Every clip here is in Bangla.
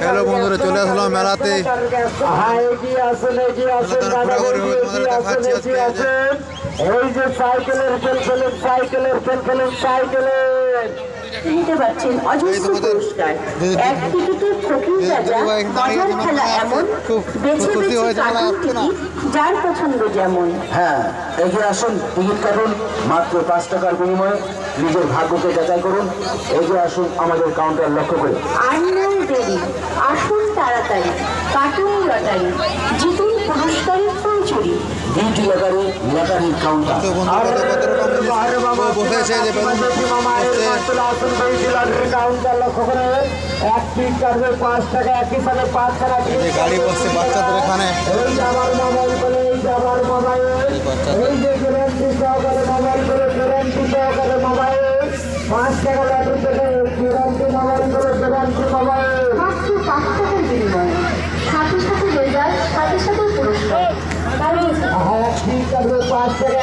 হ্যালো বন্ধুরা চলে আসলাম মেলাতে। দেখাচ্ছি আজকে এই যে সাইকেলের সাইকেলের সাইকেলের সাইকেলের। নিতে পারছেন অজস্র পুরস্কার। এক টিকিটের ফকির রাজা মজার খেলা এমন বেছে বেছে কাটুন টিকিট যার পছন্দ যেমন। হ্যাঁ এগিয়ে আসুন টিকিট কাটুন মাত্র পাঁচ টাকার বিনিময়ে নিজের ভাগ্যকে যাচাই করুন। এগিয়ে আসুন আমাদের কাউন্টার লক্ষ্য করে। আর নয় দেরি আসুন তাড়াতাড়ি কার্টুন লটারি জিতুন পুরস্কারের পৌঁছড়ি বিউটি লটারি লটারির কাউন্টার বসেছে যে লক্ষ্য করে এক কাটবে পাঁচ টাকা একই সাথে পাঁচ টাকা গাড়ি বসছে বাচ্চাদের এখানে এই আমার মোবাইল করে এই আমার মোবাইল এই যে গ্যারান্টি সহকারে মোবাইল করে গ্যারান্টি সহকারে মোবাইল পাঁচ টাকা লাগবে থেকে গ্যারান্টি মোবাইল করে গ্যারান্টি মোবাইল মাত্র পাঁচ টাকার বিনিময়ে সাথে সাথে রেজাল্ট সাথে সাথে পুরস্কার কারণ হ্যাঁ ঠিক কাটবে পাঁচ টাকা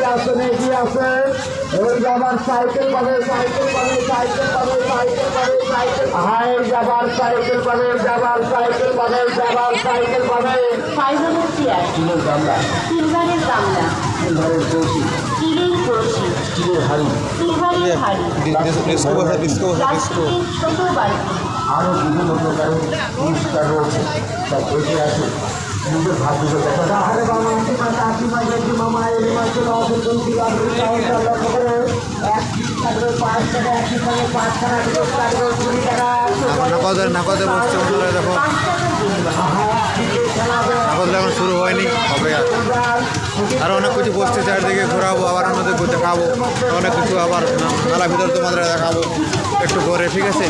আসুন এগিয়ে আসুন এই যে আবার সাইকেল পাবে সাইকেল পাবে সাইকেল পাবে সাইকেল পাবে সাইকেল হ্যাঁ এই যে আবার সাইকেল পাবে যাবার সাইকেল পাবে যাবার সাইকেল পাবে। ফাইবারের চেয়ার স্টিলের গামলা। সিলভারের গামলা। সিলভারের কৌশি স্টিলের কলসি। স্টিলের হাড়ি। সিলভারের হাড়ি। ডিস্কো ডিস্কো ডিস্কো ছোট বালতি। আরও বিভিন্ন প্রকারের পুরস্কার রয়েছে তা দেখে আসুন নাকদের নাকদে বসছে দেখো। পাঁচ নাকদটা এখন শুরু হয়নি হবে আর। আরও অনেক কিছু বসতে চারদিকে, ঘোরাবো, আবার আমাদের দেখাবো অনেক কিছু আবার মেলা ভিতর তোমাদের দেখাবো, একটু পরে ঠিক আছে?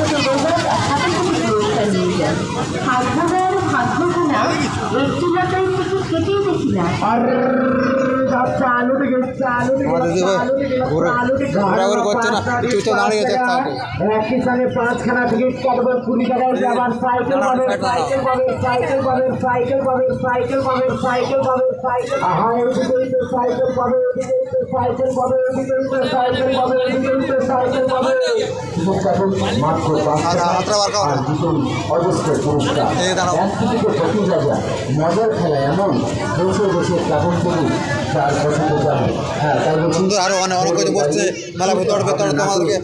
আর ঘোরাঘুরি করছে না, তুই তো দাঁড়িয়ে। একই সঙ্গে পাঁচখানা টিকিট কাটবে কুড়ি টাকায় যাবার সাইকেল পাবে সাইকেল পাবে সাইকেল পাবে সাইকেল পাবে সাইকেল পাবে সাইকেল সাইকেল হ্যাঁ এদিকে সাইকেল পাবে এদিকে এদিকে সাইকেল পাবে এদিকে এদিকে সাইকেল পাবে এদিকে সাইকেল পাবে টিকিট কাটুন মাত্র পাঁচ আর টাকা হাতটা বার করো। আর জিতুন অজস্র পুরস্কার। এই দাঁড়াও। এক টিকিটে প্রতি রাজা মজার খেলা এমন বসে বসে কাপড় করুন তার পছন্দ যাবে হ্যাঁ বলছি আরও অনেক অনেক কিছু করছে। মেলা ভেতর ভেতর তোমাদেরকে